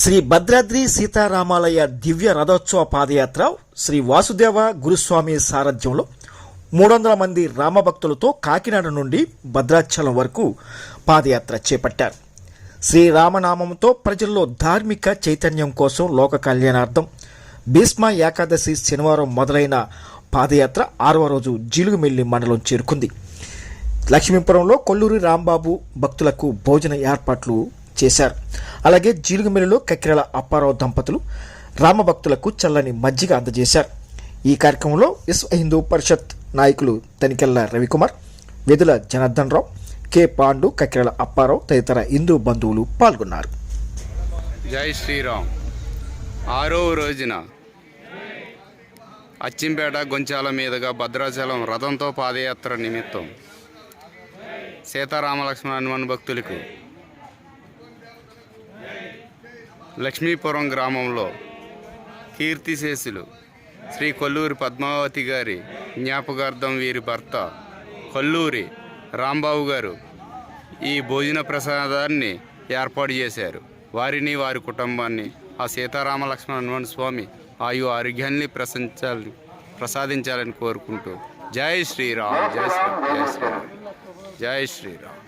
శ్రీ భద్రాద్రి సీతారామాలయ దివ్య రథోత్సవ పాదయాత్ర శ్రీ వాసుదేవ గురుస్వామి సారథ్యంలో మూడు వందల మంది రామభక్తులతో కాకినాడ నుండి భద్రాచలం వరకు పాదయాత్ర చేపట్టారు. శ్రీరామనామంతో ప్రజల్లో ధార్మిక చైతన్యం కోసం లోక కళ్యాణార్థం భీష్మ ఏకాదశి శనివారం మొదలైన పాదయాత్ర ఆరవ రోజు జీలుగుమిల్లి మండలం చేరుకుంది. లక్ష్మీపురంలో కొల్లూరి రాంబాబు భక్తులకు భోజన ఏర్పాట్లు చేశారు. అలాగే జీలుగుమిల్లిలో కక్కిరల అప్పారావు దంపతులు రామభక్తులకు చల్లని మజ్జిగ అందజేశారు. ఈ కార్యక్రమంలో విశ్వ హిందూ పరిషత్ నాయకులు తనికెళ్ళ రవికుమార్ వెదుల జనార్దన్ రావు కె పాండు కక్కిరల అప్పారావు తదితర హిందూ బంధువులు పాల్గొన్నారు. జై శ్రీరామ్. ఆరో రోజున అచ్చింపేట గొంచాల మీదుగా భద్రాచలం రథంతో పాదయాత్ర నిమిత్తం సీతారామలక్ష్మణ హనుమాన్ భక్తులకు లక్ష్మీపురం గ్రామంలో కీర్తిశేషులు శ్రీ కొల్లూరి పద్మావతి గారి జ్ఞాపకార్థం వీరి భర్త కొల్లూరి రాంబాబు గారు ఈ భోజన ప్రసాదాన్ని ఏర్పాటు చేశారు. వారిని వారి కుటుంబాన్ని ఆ సీతారామ లక్ష్మణ హనుమాన్ స్వామి ఆయు ఆరోగ్యాన్ని ప్రశంచాలని ప్రసాదించాలని కోరుకుంటూ జై శ్రీరామ్ జై శ్రీరామ్ జై శ్రీరామ్ జై శ్రీరామ్.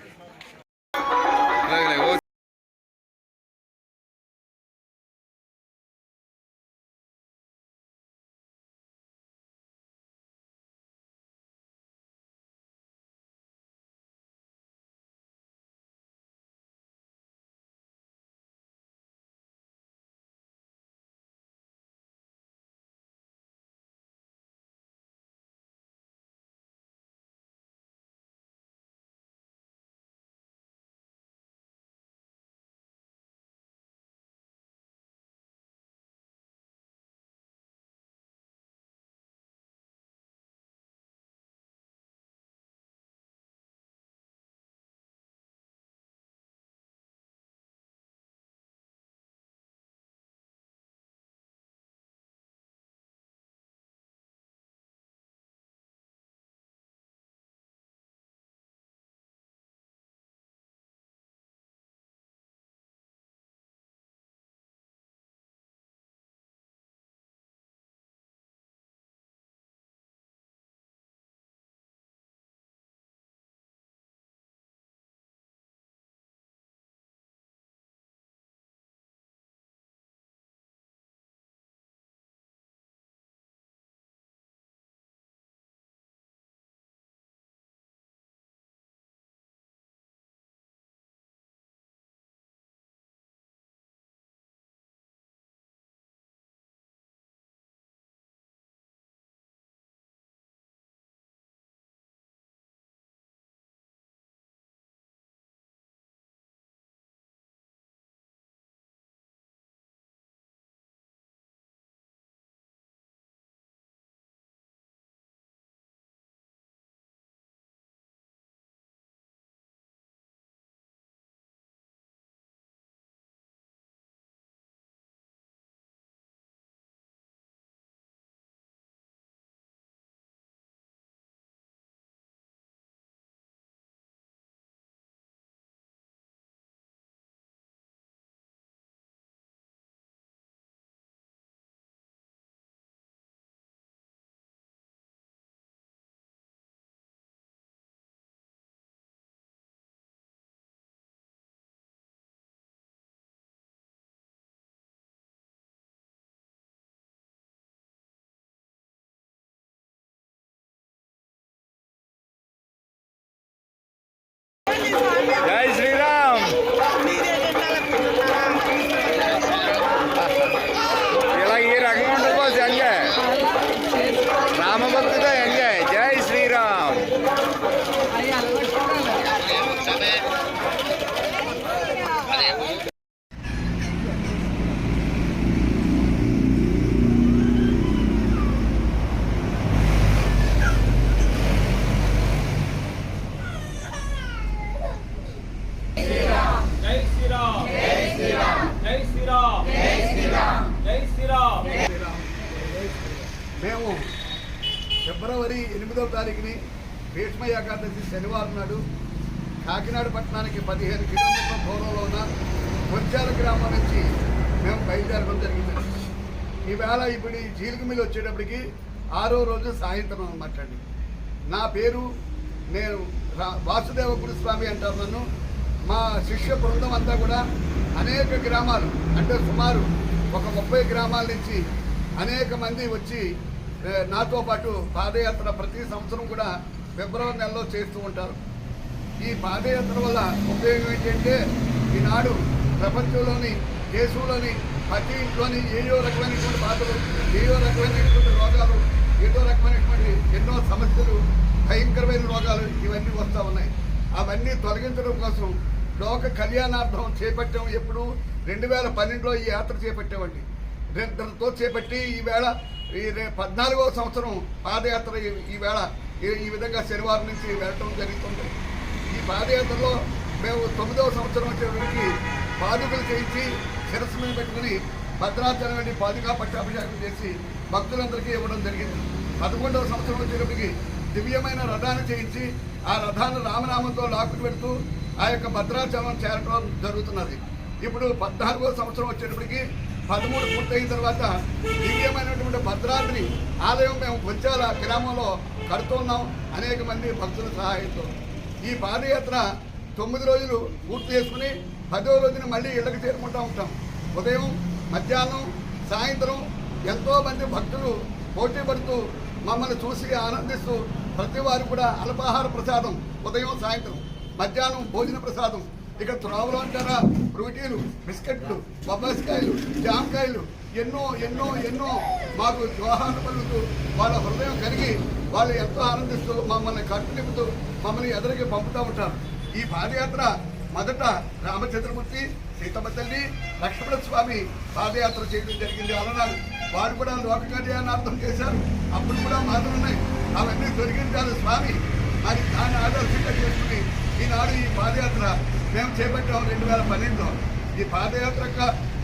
మేము ఫిబ్రవరి ఎనిమిదవ తారీఖుని భీష్మ ఏకాదశి శనివారం నాడు కాకినాడ పట్టణానికి పదిహేను కిలోమీటర్ల దూరంలో ఉన్న కొంచాల గ్రామం నుంచి మేము బయలుదేరడం జరిగింది. ఈవేళ ఇప్పుడు ఈ జీలికి మిల్లు వచ్చేటప్పటికి ఆరో రోజు సాయంత్రం అనమాట అండి. నా పేరు నేను వాసుదేవ గురుస్వామి అంటారు నన్ను. మా శిష్య బృందం అంతా కూడా అనేక గ్రామాలు అంటే సుమారు ఒక ముప్పై గ్రామాల నుంచి అనేక మంది వచ్చి నాతో పాటు పాదయాత్ర ప్రతి సంవత్సరం కూడా ఫిబ్రవరి నెలలో చేస్తూ ఉంటారు. ఈ పాదయాత్ర వల్ల ఉపయోగం ఏంటంటే ఈనాడు ప్రపంచంలోని దేశంలోని ప్రతి ఇంట్లోని ఏయో రకమైనటువంటి బాధలు ఏయో రకమైనటువంటి రోగాలు ఏదో రకమైనటువంటి ఎన్నో సమస్యలు భయంకరమైన రోగాలు ఇవన్నీ వస్తూ ఉన్నాయి. అవన్నీ తొలగించడం కోసం లోక కళ్యాణార్థం చేపట్టాం. ఎప్పుడు రెండు వేల పన్నెండులో ఈ యాత్ర చేపట్టామండి. రెండుతో చేపట్టి ఈవేళ ఈ రే- పద్నాలుగవ సంవత్సరం పాదయాత్ర ఈ- ఈవేళ ఈ- విధంగా శనివారం నుంచి వెళ్ళటం జరుగుతుంది. ఈ పాదయాత్రలో మేము తొమ్మిదవ సంవత్సరం వచ్చేటప్పటికి పాదుకలు చేయించి శిరస్సు మీద పెట్టుకుని భద్రాచలం వెళ్ళి పాదుగా పట్టాభిషేకం చేసి భక్తులందరికీ ఇవ్వడం జరిగింది. పదకొండవ సంవత్సరం వచ్చేటప్పటికి దివ్యమైన రథాన్ని చేయించి ఆ రథాన్ని రామనామంతో లాక్కుని పెడుతూ ఆ యొక్క భద్రాచలం చేరటం జరుగుతున్నది. ఇప్పుడు పద్నాలుగో సంవత్సరం వచ్చేటప్పటికి పదమూడు పూర్తయిన తర్వాత దివ్యమైనటువంటి భద్రాద్రి ఆలయం మేము బొచ్చాల గ్రామంలో కడుతున్నాం. అనేక మంది భక్తుల సహాయంతో. ఈ పాదయాత్ర తొమ్మిది రోజులు పూర్తి చేసుకుని పదో రోజున మళ్ళీ ఇళ్ళకి చేరుకుంటూ ఉంటాం. ఉదయం మధ్యాహ్నం సాయంత్రం ఎంతో మంది భక్తులు పోటీ పడుతూ మమ్మల్ని చూసి ఆనందిస్తూ ప్రతి వారు కూడా అల్పాహార ప్రసాదం ఉదయం సాయంత్రం మధ్యాహ్నం భోజన ప్రసాదం ఇక త్రావులు అంటారా? ఫ్రూటీలు బిస్కెట్లు బొబ్బాయికాయలు జామకాయలు ఎన్నో ఎన్నో ఎన్నో మాకు వివాహాన్ని పలుకుతూ వాళ్ళ హృదయం కలిగి వాళ్ళు ఎంతో ఆనందిస్తూ మమ్మల్ని కట్టు నింపుతూ మమ్మల్ని ఎదురికి పంపుతూ ఉంటారు. ఈ పాదయాత్ర మొదట రామచంద్రమూర్తి సీతమ్మ తల్లి లక్ష్మణ స్వామి పాదయాత్ర చేయడం జరిగింది. అలనాడు వారు కూడా లోక అర్థం చేశారు. అప్పుడు కూడా మాటలు ఉన్నాయి. అవన్నీ తొలగించారు స్వామి. మరి దాన్ని ఆదర్శంగా చేసుకుని ఈనాడు ఈ పాదయాత్ర మేము చేపట్టాము రెండు వేల పన్నెండులో. ఈ పాదయాత్ర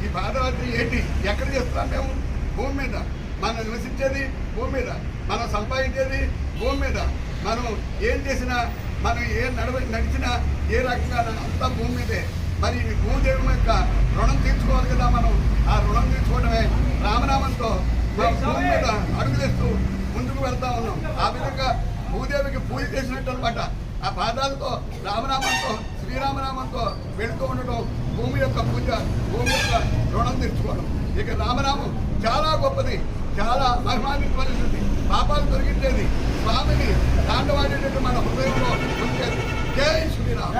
ఈ పాదయాత్ర ఏంటి? ఎక్కడ చేస్తున్నాం మేము? భూమి మీద. మనం నివసించేది భూమి మీద. మనం సంపాదించేది భూమి మీద. మనం ఏం చేసినా మనం ఏ నడవ నడిచినా ఏ రకంగా అంతా భూమి మీదే. మరి ఈ భూదేవి యొక్క రుణం తీర్చుకోవాలి కదా మనం. ఆ రుణం తీర్చుకోవడమే రామనామంతో భూమి మీద అడుగులేస్తూ ముందుకు వెళ్తా ఉన్నాం. ఆ విధంగా భూదేవికి పూజ చేసినట్టు అనమాట ఆ పాదాలతో రామనామంతో శ్రీరామనామంతో వెళుతూ ఉండడం భూమి యొక్క పూజ భూమి యొక్క రుణం తీర్చుకోవడం. ఇక రామనామం చాలా గొప్పది చాలా అభిమానించవలసింది పాపాలు తొలగించేది. స్వామిని తాండవాడేటట్టు మన హృదయంలో ఉంచేది. జై శ్రీరామ్.